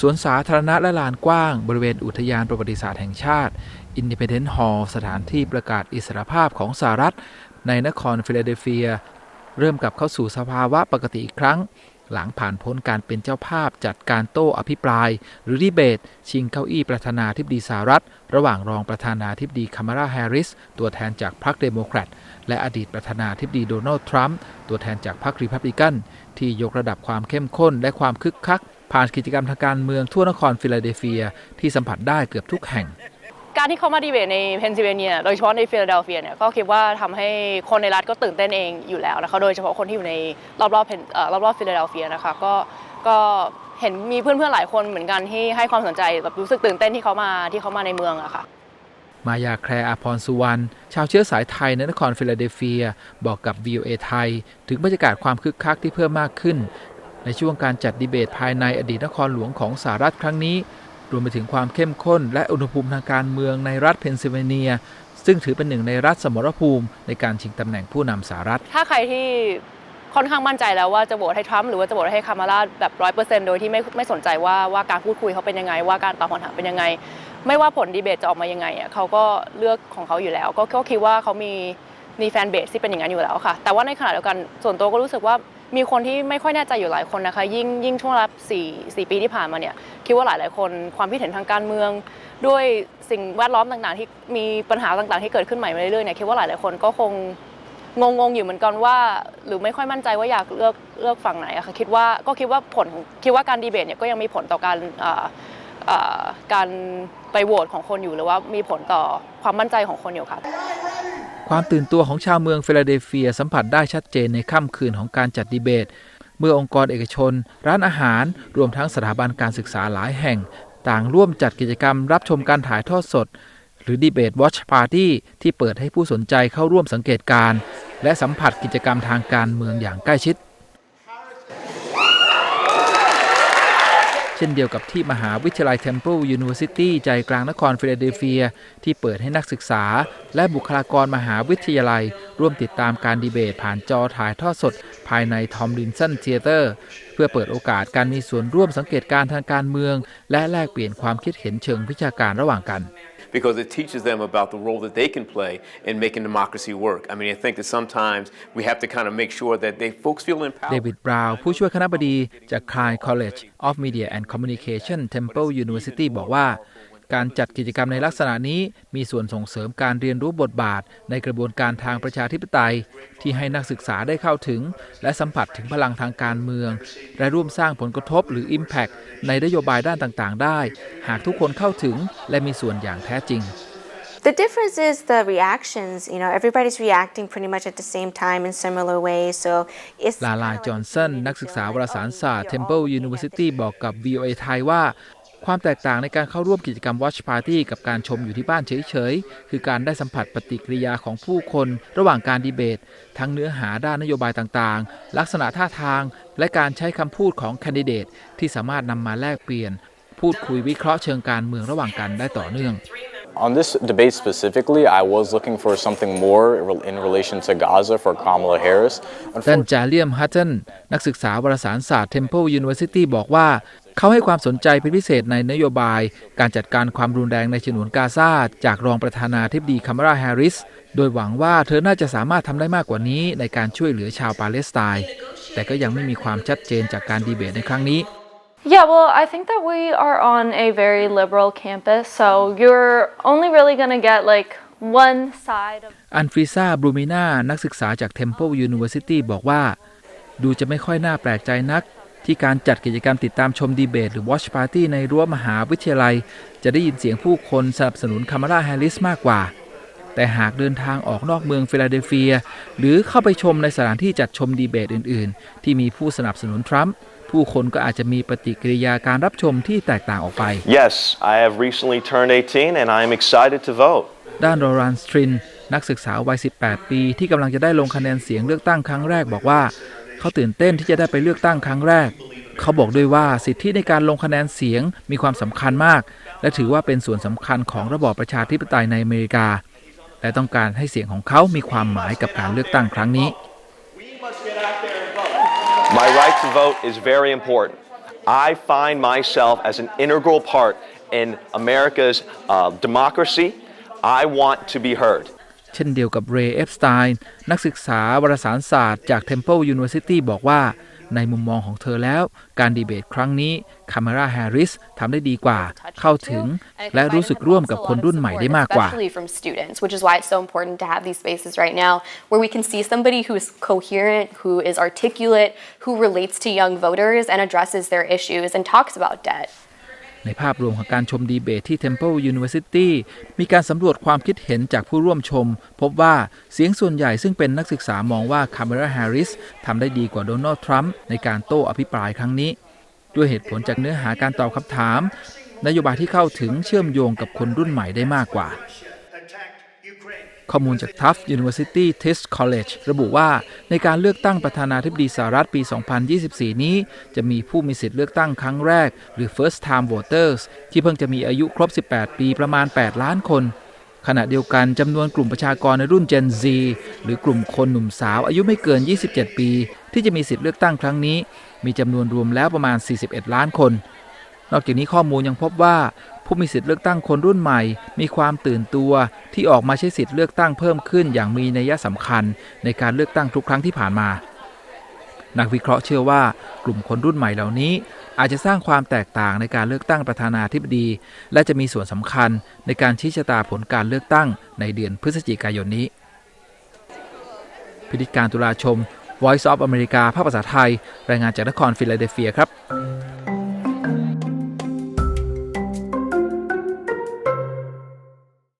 สวนสาธารณะและลานกว้าง บริเวณอุทยานประวัติศาสตร์แห่งชาติ Independence Hall สถานที่ประกาศอิสรภาพของสหรัฐ ในนครฟิลาเดลเฟีย เริ่มกลับเข้าสู่สภาวะปกติอีกครั้ง หลังผ่านพ้นการเป็นเจ้าภาพจัดการโต้อภิปราย หรือดีเบต ชิงเก้าอี้ประธานาธิบดีสหรัฐ ระหว่างรองประธานาธิบดีคามาราแฮร์ริส ตัวแทนจากพรรคเดโมแครตและอดีตประธานาธิบดีโดนัลด์ทรัมป์ ตัวแทนจากพรรครีพับลิกัน ที่ยกระดับความเข้มข้นและความคึกคัก ผ่านกิจกรรมทางการเมืองทั่วนครฟิลาเดลเฟีย ที่สัมผัสได้เกือบทุกแห่ง การที่เขามาดีเบตในเพนซิลเวเนียโดยเฉพาะในฟิลาเดลเฟียเนี่ยก็คิดว่าทำให้คนในรัฐก็ตื่นเต้นเองอยู่แล้วนะคะโดยเฉพาะคนที่อยู่ในรอบๆเพนเอ่อรอบๆฟิลาเดลเฟียนะคะก็ก็เห็นมีเพื่อนๆหลายคนเหมือนกันที่ให้ความสนใจแบบรู้สึกตื่นเต้นที่เขามาที่เขามาในเมืองอะค่ะ มายาแคร์อาพรสุวรรณ ชาวเชื้อสายไทยในนครฟิลาเดลเฟีย บอกกับ VOA ไทย ถึงบรรยากาศความคึกคักที่เพิ่มมากขึ้น ในช่วงการจัดดีเบตภายในอดีตนครหลวงของสหรัฐครั้งนี้ รวมไปถึงความเข้มข้นและอุณหภูมิทางการเมืองในรัฐเพนซิลเวเนีย ซึ่งถือเป็นหนึ่งในรัฐสมรภูมิในการชิงตำแหน่งผู้นำสหรัฐ ถ้าใครที่ค่อนข้างมั่นใจแล้วว่าจะโหวตให้ทรัมป์หรือว่าจะโหวตให้คามาลาแบบร้อยเปอร์เซ็นต์โดยที่ไม่ไม่สนใจว่าว่าการพูดคุยเขาเป็นยังไง ว่าการตอบคำถามเป็นยังไง ไม่ว่าผลดีเบตจะออกมายังไงอะเขาก็เลือกของเขาอยู่แล้ว ก็ก็คิดว่าเขามีมีแฟนเบสที่เป็นอย่างนั้นอยู่แล้วค่ะ แต่ว่าในขณะเดียวกันส่วนตัวก็รู้สึกว่ามีคนที่ไม่ค่อยแน่ใจอยู่หลายคนนะคะ ยิ่งยิ่งช่วงรับสี่สี่ปีที่ผ่านมาเนี่ยคิดว่าหลายหลายคนความคิดเห็นทางการเมือง ด้วยสิ่งแวดล้อมต่างๆ ที่มีปัญหาต่างๆ ที่เกิดขึ้นใหม่มาเรื่อยๆเนี่ยคิดว่าหลายหลายคนก็คงงงๆอยู่เหมือนกันว่า หรือไม่ค่อยมั่นใจว่าอยากเลือกเลือกฝั่งไหนอะค่ะคิดว่าก็คิดว่าผลคิดว่าการดีเบตเนี่ยก็ยังมีผลต่อการ การไปโหวตของคนอยู่หรือว่ามีผลต่อความมั่นใจของคนอยู่ค่ะความตื่นตัวของชาวเมืองฟิลาเดลเฟียสัมผัสได้ชัดเจนในค่ำคืนของการจัดดีเบต เมื่อองค์กรเอกชน ร้านอาหารรวมทั้งสถาบันการศึกษาหลายแห่ง ต่างร่วมจัดกิจกรรมรับชมการถ่ายทอดสด หรือดีเบตวอชปาร์ตี้ที่เปิดให้ผู้สนใจเข้าร่วมสังเกตการ และสัมผัสกิจกรรมทางการเมืองอย่างใกล้ชิด ช่นเดียวกับที่มหาวิทยาลัย Temple University ใจกลางนครฟิลาเดลเฟีย ที่เปิดให้นักศึกษา และบุคลากรมหาวิทยาลัย ร่วมติดตามการดีเบตผ่านจอถ่ายทอดสด ภายในทอมลินสันเทเตอร์ เพื่อเปิดโอกาสการมีส่วนร่วมสังเกตการณ์ทางการเมือง และแลกเปลี่ยนความคิดเห็นเชิงวิชาการระหว่างกัน because it teaches them about the role that they can play in making democracy work. I mean, I think that sometimes we have to kind of make sure that they folks feel เด empowered. วิด บราวน์ผู้ช่วยคณะบดีจาก Klein College of Media and Communication Temple University บอกว่า การจัดกิจกรรมในลักษณะนี้มีส่วนส่งเสริมการเรียนรู้บทบาท ในกระบวนการทางประชาธิปไตย ที่ให้นักศึกษาได้เข้าถึง และสัมผัสถึงพลังทางการเมือง และร่วมสร้างผลกระทบหรือ Impact ในนโยบายด้านต่างๆ ได้ หากทุกคนเข้าถึงและมีส่วนอย่างแท้จริง The difference is the reactions. You know, everybody's reacting pretty much at the same time in similar ways. So it's ลาลาจอห์นสันนักศึกษาวารสารศาสตร์ Temple University บอกกับ VOA ไทยว่า ความแตกต่างในการเข้าร่วมกิจกรรม Watch Party กับการชมอยู่ที่บ้านเฉยๆ คือการได้สัมผัสปฏิกิริยาของผู้คน ระหว่างการดีเบต ทั้งเนื้อหาด้านนโยบายต่างๆ ลักษณะท่าทาง และการใช้คำพูดของแคนดิเดต ที่สามารถนำมาแลกเปลี่ยน พูดคุยวิเคราะห์เชิงการเมืองระหว่างกันได้ต่อเนื่อง On this debate specifically, I was looking for something more in relation to Gaza for Kamala Harris. ด้านจาเลียมฮัตเทนนักศึกษาวารสารศาสตร์ Temple University บอกว่า เขาให้ความสนใจเป็นพิเศษในนโยบาย การจัดการความรุนแรงในฉนวนกาซาจากรองประธานาธิบดีคามาราแฮร์ริส โดยหวังว่าเธอน่าจะสามารถทำได้มากกว่านี้ในการช่วยเหลือชาวปาเลสไตน์ แต่ก็ยังไม่มีความชัดเจนจากการดีเบตในครั้งนี้ Yeah, well, I think that we are on a very liberal campus, so you're only really going to get like one side of อันฟริซาบรูมิน่านักศึกษาจาก Temple University บอกว่า ดูจะไม่ค่อยน่าแปลกใจนัก ที่การจัดกิจกรรมติดตามชมดีเบต หรือ Watch Party ในรั้วมหาวิทยาลัย จะได้ยินเสียงผู้คนสนับสนุนคามาราแฮร์ริสมากกว่า แต่หากเดินทางออกนอกเมืองฟิลาเดลเฟีย หรือเข้าไปชมในสถานที่จัดชมดีเบตอื่น ๆ ที่มีผู้สนับสนุนทรัมป์ผู้คนก็อาจจะมีปฏิกิริยาการรับชมที่แตกต่างออกไป Yes, I have recently turned 18 and I am excited to vote. ด้านโรรันสตริน นักศึกษาวัย 18 ปี ที่กำลังจะได้ลงคะแนนเสียงเลือกตั้งครั้งแรกบอกว่า เขาตื่นเต้นที่จะได้ไปเลือกตั้งครั้งแรก เขาบอกด้วยว่าสิทธิในการลงคะแนนเสียงมีความสำคัญมาก และถือว่าเป็นส่วนสำคัญของระบอบประชาธิปไตยในอเมริกา และต้องการให้เสียงของเขามีความหมายกับการเลือกตั้งครั้งนี้ My right to vote is very important. I find myself as an integral part in America's uh, democracy. I want to be heard. เช่นเดียวกับเรย์เอฟสไตน์นักศึกษาวารสารศาสตร์จาก Temple University บอกว่า ในมุมมองของเธอแล้ว การดีเบตครั้งนี้คาเมราแฮร์ริสทำได้ดีกว่า เข้าถึง และรู้สึกร่วมกับคนรุ่นใหม่ได้มากกว่า especially from students, which is why it's so important to have these spaces right now where we can see somebody who is coherent, who is articulate, who relates to young voters and addresses their issues and talks about debt. ในภาพรวมของการชมดีเบตที่ Temple University มีการสำรวจความคิดเห็นจากผู้ร่วมชม พบว่าเสียงส่วนใหญ่ซึ่งเป็นนักศึกษามองว่าคาเม l a แฮร์ริสทำได้ดีกว่าโดนัลด์ทรัมป์ในการโต้อภิปรายครั้งนี้ ด้วยเหตุผลจากเนื้อหาการตอบคำถาม นโยบายที่เข้าถึงเชื่อมโยงกับคนรุ่นใหม่ได้มากกว่า ข้อมูลจาก Tufts University Test College ระบุว่าในการเลือกตั้งประธานาธิบดีสหรัฐปี 2024 นี้ จะมีผู้มีสิทธิ์เลือกตั้งครั้งแรก หรือ first time voters ที่เพิ่งจะมีอายุครบ 18 ปีประมาณ 8 ล้านคน ขณะเดียวกันจำนวนกลุ่มประชากรในรุ่น Gen Z หรือกลุ่มคนหนุ่มสาวอายุไม่เกิน 27 ปี ที่จะมีสิทธิ์เลือกตั้งครั้งนี้ มีจำนวนรวมแล้วประมาณ 41 ล้านคนนอกจากนี้ข้อมูลยังพบว่า ผู้มีสิทธิเลือกตั้งคนรุ่นใหม่ มีความตื่นตัวที่ออกมาใช้สิทธิเลือกตั้งเพิ่มขึ้นอย่างมีนัยสำคัญในการเลือกตั้งทุกครั้งที่ผ่านมา นักวิเคราะห์เชื่อว่ากลุ่มคนรุ่นใหม่เหล่านี้ อาจจะสร้างความแตกต่างในการเลือกตั้งประธานาธิบดี และจะมีส่วนสำคัญในการชี้ชะตาผลการเลือกตั้งในเดือนพฤศจิกายนนี้ พิธีการตุลาชม Voice of America ภาคภาษาไทย รายงานจากนครฟิลาเดลเฟียครับ